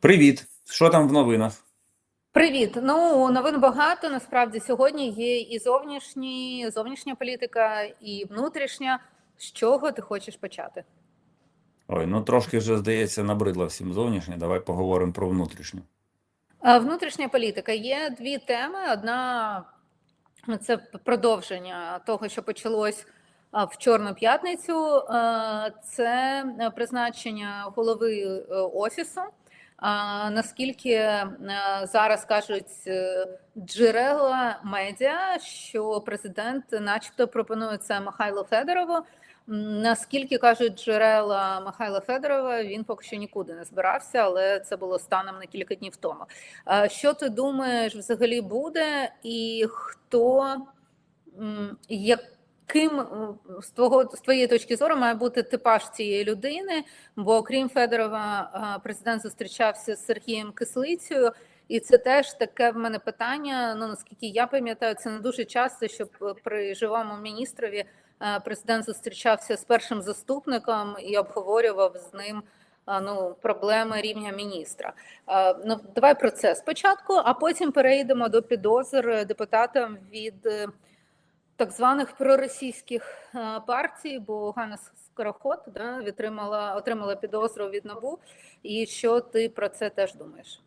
Привіт! Що там в новинах? Привіт. Ну новин багато. Насправді сьогодні є і зовнішні, зовнішня політика, і внутрішня. З чого ти хочеш почати? Ой, ну трошки вже здається, набридло всім зовнішнє. Давай поговоримо про внутрішню. Внутрішня політика є дві теми. Одна ну, це продовження того, що почалось в Чорну п'ятницю. Це призначення голови е, офісу. Наскільки е, зараз кажуть е, джерела медіа, що президент, начебто, пропонує це Михайло Федорову. Наскільки кажуть джерела Михайла Федорова, він поки що нікуди не збирався, але це було станом на кілька днів тому. Що ти думаєш, взагалі буде, і хто м, яким м, з твого з твоєї точки зору має бути типаж цієї людини? Бо окрім Федорова, президент зустрічався з Сергієм Кислицею. І це теж таке в мене питання. Ну наскільки я пам'ятаю, це не дуже часто, щоб е, при живому міністрові е, президент зустрічався з першим заступником і обговорював з ним ну, проблеми рівня міністра. Е, Ну давай про це спочатку, а потім перейдемо до підозр депутатам від е, так званих проросійських е, партій, бо Ганна Скороход да, отримала, отримала підозру від НАБУ. І що ти про це теж думаєш?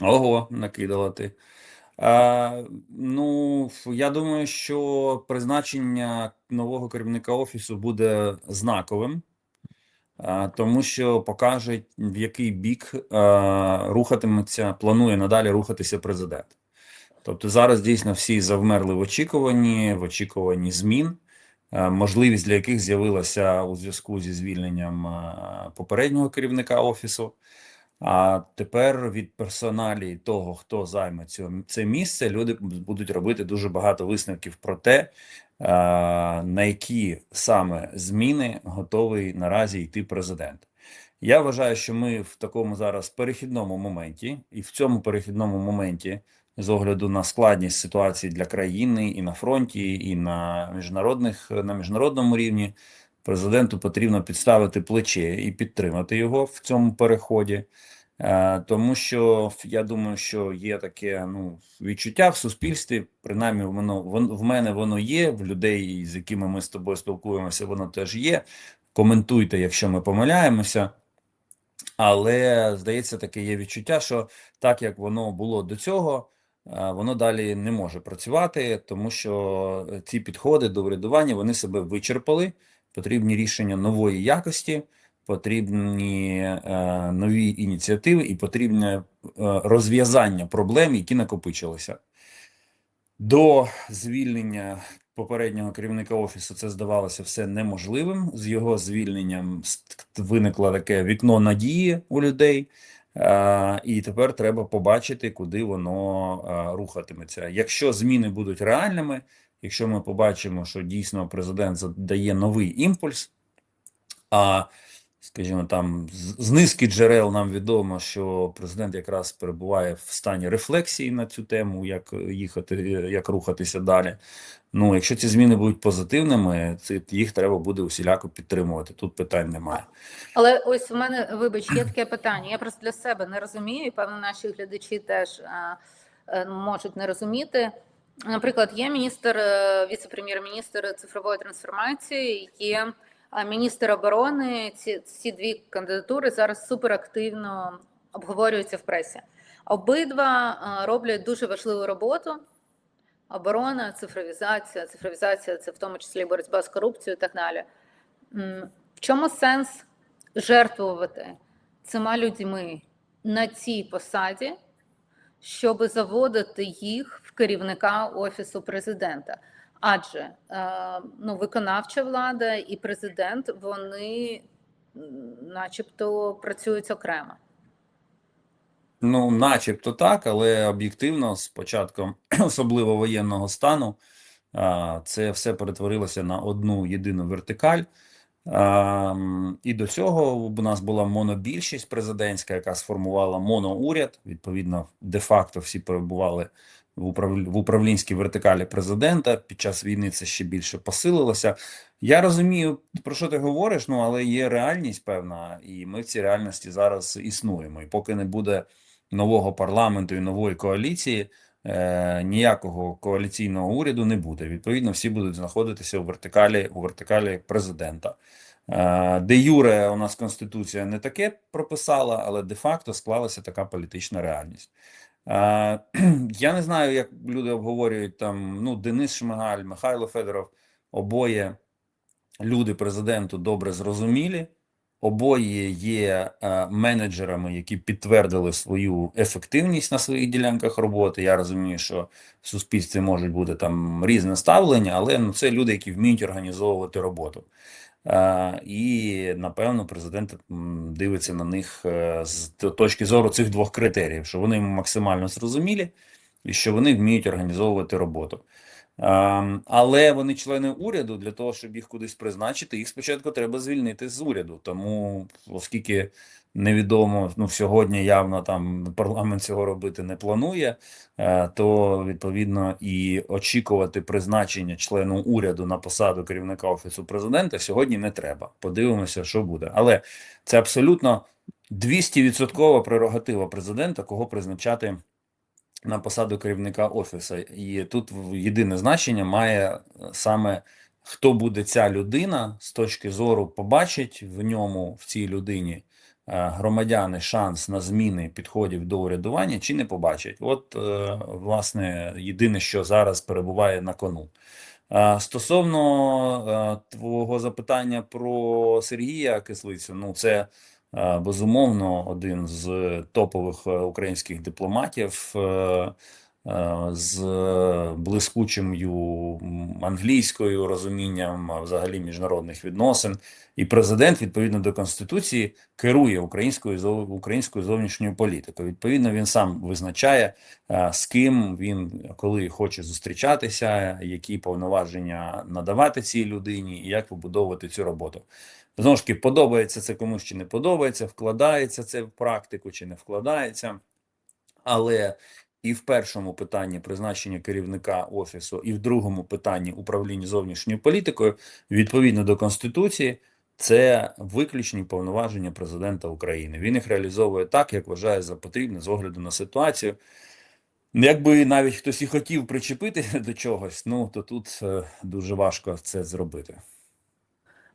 Ого, накидала ти. А, ну, я думаю, що призначення нового керівника офісу буде знаковим, а, тому що покаже, в який бік а, рухатиметься, планує надалі рухатися президент. Тобто зараз дійсно всі завмерли в очікуванні, в очікуванні змін, е, можливість для яких з'явилася у зв'язку зі звільненням е, попереднього керівника офісу. А тепер від персоналі того, хто займе це місце, люди будуть робити дуже багато висновків про те, е, на які саме зміни готовий наразі йти президент. Я вважаю, що ми в такому зараз перехідному моменті, і в цьому перехідному моменті, з огляду на складність ситуації для країни і на фронті, і на міжнародних на міжнародному рівні, президенту потрібно підставити плече і підтримати його в цьому переході. Е, Тому що я думаю, що є таке ну відчуття в суспільстві, принаймні воно вон- в мене воно є, в людей, з якими ми з тобою спілкуємося, воно теж є. Коментуйте, якщо ми помиляємося. Але здається, таке є відчуття, що так як воно було до цього, воно далі не може працювати, тому що е, ці підходи до врядування вони себе вичерпали. Потрібні рішення нової якості, потрібні е, нові ініціативи і потрібне е, розв'язання проблем, які накопичилися. До звільнення попереднього керівника офісу це здавалося все неможливим. З його звільненням виникло таке вікно надії у людей, і тепер треба побачити, куди воно е, рухатиметься. Якщо зміни будуть реальними, якщо ми побачимо, що дійсно президент задає новий імпульс, а скажімо, там з низки джерел нам відомо, що президент якраз перебуває в стані рефлексії на цю тему, як їхати, як рухатися далі. Ну, якщо ці зміни будуть позитивними, це їх треба буде усіляко підтримувати. Тут питань немає. Але ось у мене, вибач, є таке питання. Я просто для себе не розумію, певно, наші глядачі теж е, можуть не розуміти. Наприклад, є міністр, е, віце-прем'єр-міністр цифрової трансформації, є а, міністр оборони. Ці, ці дві кандидатури зараз суперактивно обговорюються в пресі. Обидва роблять дуже важливу роботу. Оборона, цифровізація, цифровізація це в тому числі боротьба з корупцією і так далі. В чому сенс жертвувати цими людьми на цій посаді, щоб заводити їх керівника офісу президента? Адже е, ну, виконавча влада і президент вони, начебто, працюють окремо. Ну, начебто так, але об'єктивно, з початком особливо воєнного стану, це все перетворилося на одну єдину вертикаль. І до цього у нас була монобільшість президентська, яка сформувала моноуряд. Відповідно, де-факто всі перебували в, управлінській вертикалі президента. Під час війни це ще більше посилилося. Я розумію, про що ти говориш, ну але є реальність певна, і ми в цій реальності зараз існуємо. І поки не буде нового парламенту і нової коаліції, е, ніякого коаліційного уряду не буде. Відповідно, всі будуть знаходитися у вертикалі у вертикалі президента. Е, Де Юре у нас конституція не таке прописала, але де-факто склалася така політична реальність. Я не знаю, як люди обговорюють там. Ну, Денис Шмигаль, Михайло Федоров, обоє люди президенту добре зрозумілі. Обоє є е, менеджерами, які підтвердили свою ефективність на своїх ділянках роботи. Я розумію, що в суспільстві може бути там різне ставлення, але ну, це люди, які вміють організовувати роботу. І напевно президент дивиться на них е, з точки зору цих двох критеріїв, що вони максимально зрозумілі і що вони вміють організовувати роботу. Ем, Але вони члени уряду для того, щоб їх кудись призначити, їх спочатку треба звільнити з уряду. Тому, оскільки невідомо, ну сьогодні явно там парламент цього робити не планує, е, то відповідно і очікувати призначення члену уряду на посаду керівника офісу президента сьогодні не треба. Подивимося, що буде. Але це абсолютно 200% прерогатива президента, кого призначати на посаду керівника офісу. І тут єдине значення має е, саме хто буде ця людина з точки зору побачить в ньому, в цій людині, громадяни шанс на зміни підходів до урядування чи не побачать. От, е, власне, єдине, що зараз перебуває на кону. Е, Стосовно е, твого запитання про Сергія Кислицю, ну це е, безумовно один з топових е, українських дипломатів е, е, з блискучим англійською розумінням взагалі міжнародних відносин. І президент, відповідно до конституції, керує українською українською зовнішньою політикою. Відповідно, він сам визначає, е, з ким він коли хоче зустрічатися, які повноваження надавати цій людині, і як вибудовувати цю роботу. Знову ж таки, подобається це комусь чи не подобається, вкладається це в практику чи не вкладається. Але і в першому питанні призначення керівника офісу, і в другому питанні управління зовнішньою політикою, відповідно до Конституції, це виключні повноваження президента України. Він їх реалізовує так, як вважає за потрібне з огляду на ситуацію. Якби навіть хтось і хотів причепити до чогось, ну то тут е, дуже важко це зробити.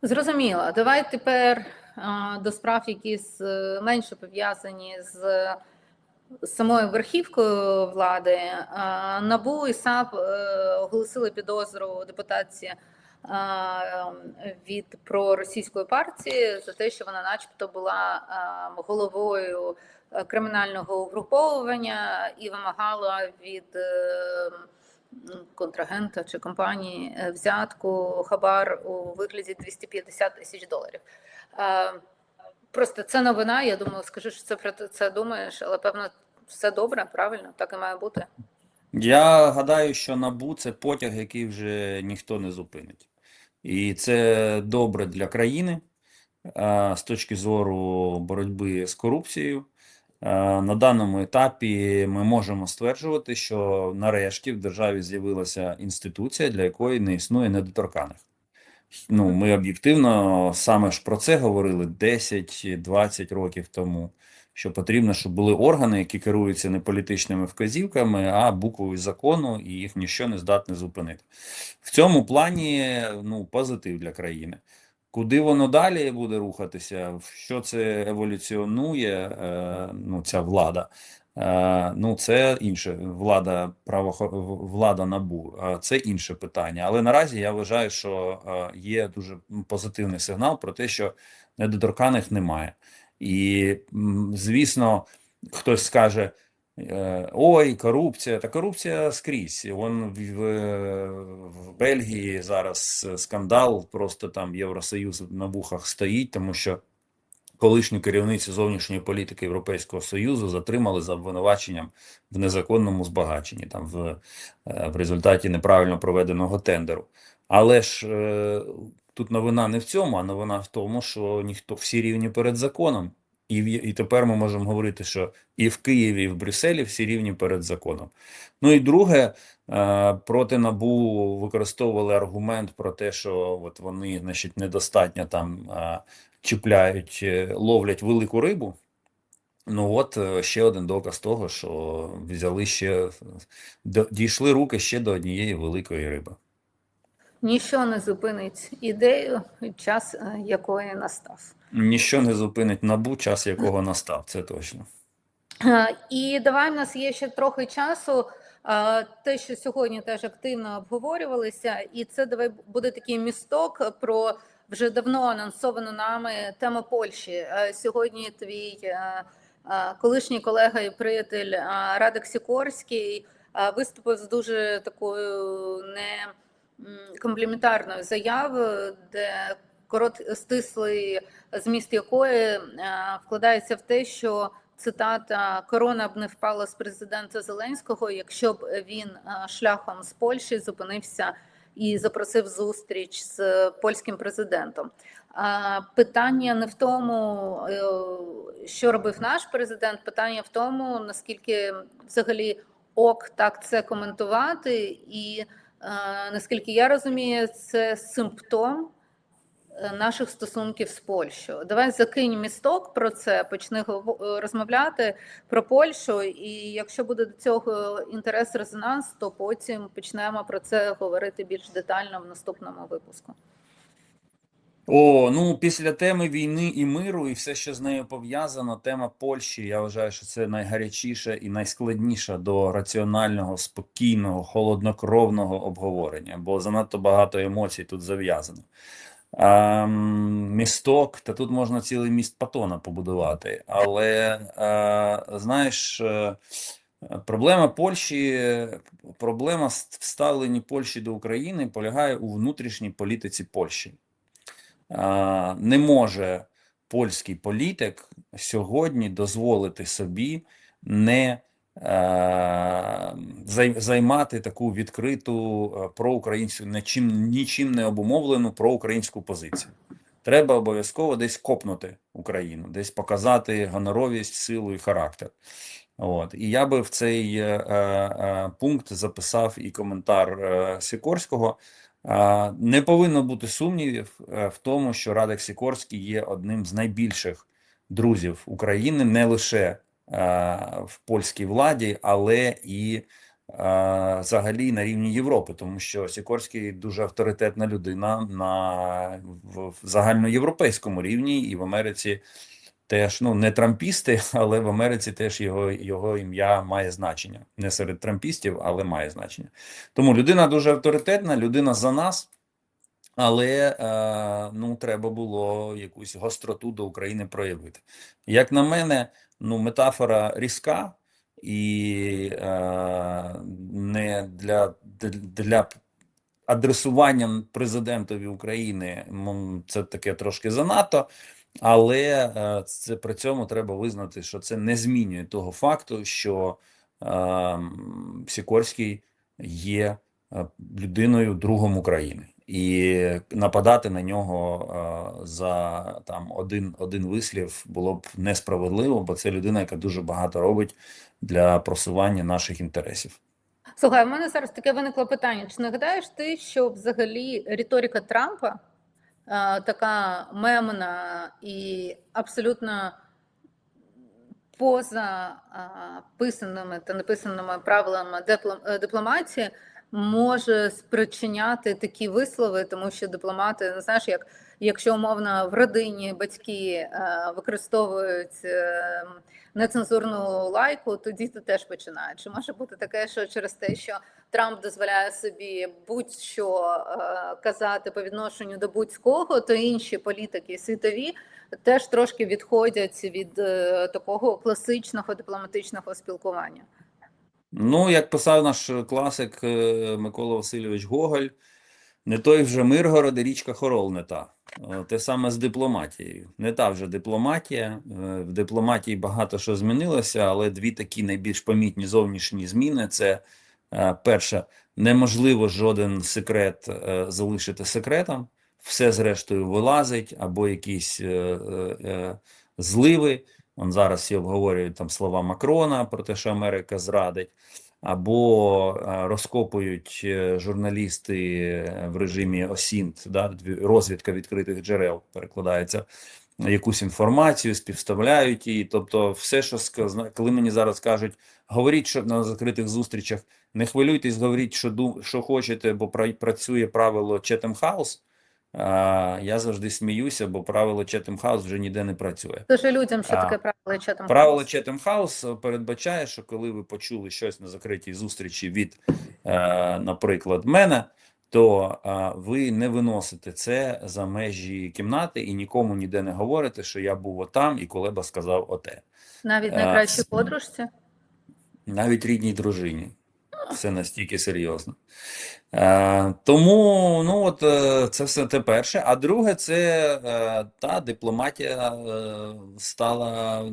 Зрозуміло. Давай тепер а, до справ, які з, менше пов'язані з, самою верхівкою влади. НАБУ і САП е, оголосили підозру депутатці ем, від проросійської партії за те, що вона, начебто, була головою е, кримінального угруповування і вимагала від. е, контрагента чи компанії е, взятку хабар у вигляді 250 тисяч доларів. Просто це новина. Я думаю, скажи, що це про це думаєш, але певно все добре, правильно, так і має бути. Я гадаю, що НАБУ це потяг, який вже ніхто не зупинить. І це добре для країни з точки зору боротьби з корупцією. На даному етапі ми можемо стверджувати, що нарешті в державі з'явилася інституція, для якої не існує недоторканих. Ну, ми об'єктивно саме ж про це говорили 10-20 років тому, що потрібно, щоб були органи, які керуються не політичними вказівками, а буквою закону, і їх ніщо не здатне зупинити. В цьому плані ну, позитив для країни. Куди воно далі буде рухатися, в що це еволюціонує, е, ну, ця влада. Ну, це інше влада правохо... влада НАБУ. Це інше питання. Але наразі я вважаю, що є дуже позитивний сигнал про те, що недоторканих немає. І, звісно, хтось скаже: е, ой, корупція. Та корупція скрізь. Вон в, в Бельгії зараз скандал, просто там Євросоюз на вухах стоїть, тому що колишню керівницю зовнішньої політики Європейського Союзу затримали за обвинуваченням в незаконному збагаченні, там в, е, в результаті неправильно проведеного тендеру. Але ж е, тут новина не в цьому, а новина в тому, що ніхто всі рівні перед законом. І, і тепер ми можемо говорити, що і в Києві, і в Брюсселі всі рівні перед законом. Ну і друге, е, проти НАБУ використовували аргумент про те, що от вони, значить, недостатньо там чіпляють, е, ловлять велику рибу. Ну от е, ще один доказ того, що взяли ще дійшли руки ще до однієї великої риби. Ніщо не зупинить ідею, час е, якої настав. Ніщо не зупинить набу, час якого настав, це точно. І давай в нас є ще трохи часу. Те, що сьогодні теж активно обговорювалися, і це давай буде такий місток про вже давно анонсовану нами тему Польщі. Е, Сьогодні твій е, е, колишній колега і приятель Радик Сікорський виступив з дуже такою не компліментарною заявою, де корот стислий зміст якої вкладається в те, що цитата корона б не впала з президента Зеленського, якщо б він шляхом з Польщі зупинився і запросив зустріч з польським президентом. Питання не в тому, е, що робив наш президент, питання в тому, наскільки взагалі ок так це коментувати, і е, наскільки я розумію, це симптом е, наших стосунків з Польщею. Давай закинь місток про це, почни е, розмовляти про Польщу. І якщо буде до цього інтерес резонанс, то потім почнемо про це говорити більш детально в наступному випуску. О, ну після теми війни і миру, і все, що з нею пов'язано, тема Польщі, я вважаю, що це найгарячіша і найскладніша до раціонального, спокійного, холоднокровного обговорення, бо занадто багато емоцій тут зав'язано. Ем, місток, та тут можна цілий міст Патона побудувати, але е, знаєш, е, проблема Польщі, проблема в ставленні Польщі до України полягає у внутрішній політиці Польщі. А, Не може польський політик сьогодні дозволити собі не е, займати таку відкриту е, проукраїнську, нічим, нічим не обумовлену проукраїнську позицію. Треба обов'язково десь копнути Україну, десь показати гоноровість, силу і характер. От. І я би в цей е, е, пункт записав і коментар е, Сікорського. А, Не повинно бути сумнівів е, в тому, що Радик Сікорський є одним з найбільших друзів України не лише е, в польській владі, але і е, взагалі на рівні Європи, тому що Сікорський дуже авторитетна людина на в загальноєвропейському рівні і в Америці. Теж ну не трампісти, але в Америці теж його, його ім'я має значення. Не серед трампістів, але має значення. Тому людина дуже авторитетна, людина за нас, але е, ну, треба було якусь гостроту до України проявити. Як на мене, ну, метафора різка і е, не для, для адресування президентові України це таке трошки занадто. Але е, це при цьому треба визнати, що це не змінює того факту, що е, Сікорський є е, людиною другом України, і нападати на нього е, за там один, один вислів було б несправедливо, бо це людина, яка дуже багато робить для просування наших інтересів. Слухай, у мене зараз таке виникло питання. Чи нагадаєш ти, що взагалі риторика Трампа е, така мемна і абсолютно поза е, писаними та неписаними правилами диплом- дипломатії може спричиняти такі вислови, тому що дипломати, ну знаєш, як якщо умовно в родині батьки е, використовують е, нецензурну лайку, то діти теж починають. Чи може бути таке, що через те, що Трамп дозволяє собі будь-що е, казати по відношенню до будь-кого, то інші політики світові теж трошки відходять від такого класичного дипломатичного спілкування. Ну, як писав наш класик е, Микола Васильович Гоголь, не той вже Миргород і річка Хорол не та. Е, Те саме з дипломатією. Не та вже дипломатія. Е, В дипломатії багато що змінилося, але дві такі найбільш помітні зовнішні зміни це перше, неможливо жоден секрет залишити секретом. Все зрештою вилазить, або якісь зливи, Он зараз всі обговорюють там слова Макрона про те, що Америка зрадить, або е, розкопують е, журналісти е, в режимі ОСІНТ, да, розвідка відкритих джерел перекладається якусь інформацію, співставляють її. Тобто, все, що коли мені зараз кажуть, говоріть, що на закритих зустрічах, не хвилюйтесь, говоріть, що що хочете, бо пра- працює правило Chatham House. Я завжди сміюся, бо правило Chatham House вже ніде не працює. Скажи людям, що таке правило чатом. Правило Chatham House передбачає, що коли ви почули щось на закритій зустрічі від, е, наприклад, мене, то е, ви не виносите це за межі кімнати і нікому ніде не говорите, що я був отам і Колеба сказав оте. Навіть найкращій подружці. Навіть рідній дружині. Все настільки серйозно. Е, тому ну от е, це все те перше. А друге, це е, та дипломатія е, стала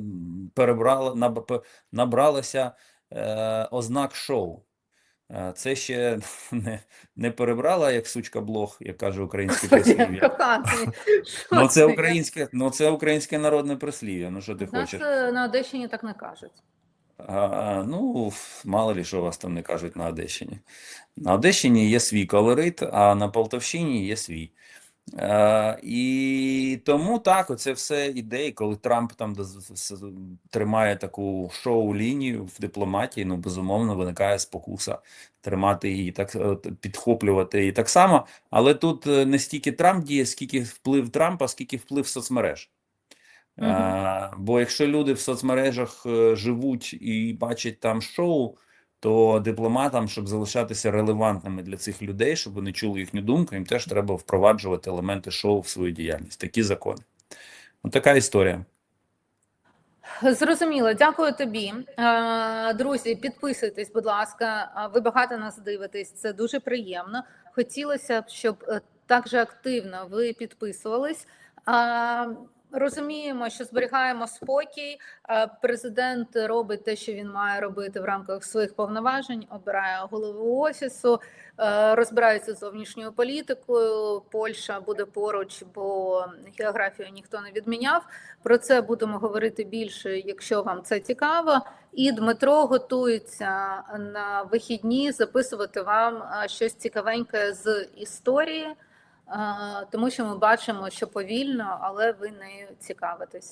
перебрала наб, набралася е, ознак шоу. Е, це ще не, не перебрала як сучка блог, як каже українське прислів'я. Ну це українське, ну це українське народне прислів'я. Ну що ти нас хочеш? е, на Одещині так не кажуть. А, ну, мало лі, що вас там не кажуть на Одещині. На Одещині є свій колорит, а на Полтавщині є свій. Е, і тому так, оце все ідеї, коли Трамп там тримає таку шоу-лінію в дипломатії, ну, безумовно, виникає спокуса тримати її, так, е, підхоплювати її так само. Але тут е, не стільки Трамп діє, скільки вплив Трампа, скільки вплив соцмереж. Е, Бо якщо люди в соцмережах е, живуть і бачать там шоу, то дипломатам, щоб залишатися релевантними для цих людей, щоб вони чули їхню думку, їм теж треба впроваджувати елементи шоу в свою діяльність. Такі закони. Ось така історія. Зрозуміло, дякую тобі. Е, Друзі, підписуйтесь, будь ласка. Ви багато нас дивитесь, це дуже приємно. Хотілося б, щоб е, так же активно ви підписувались. Розуміємо, що зберігаємо спокій. Е, Президент робить те, що він має робити в рамках своїх повноважень, обирає голову офісу, е, розбирається з зовнішньою політикою. Польща буде поруч, бо географію ніхто не відміняв. Про це будемо говорити більше, якщо вам це цікаво. І Дмитро готується на вихідні записувати вам щось цікавеньке з історії, тому що ми бачимо, що повільно, але ви нею цікавитесь.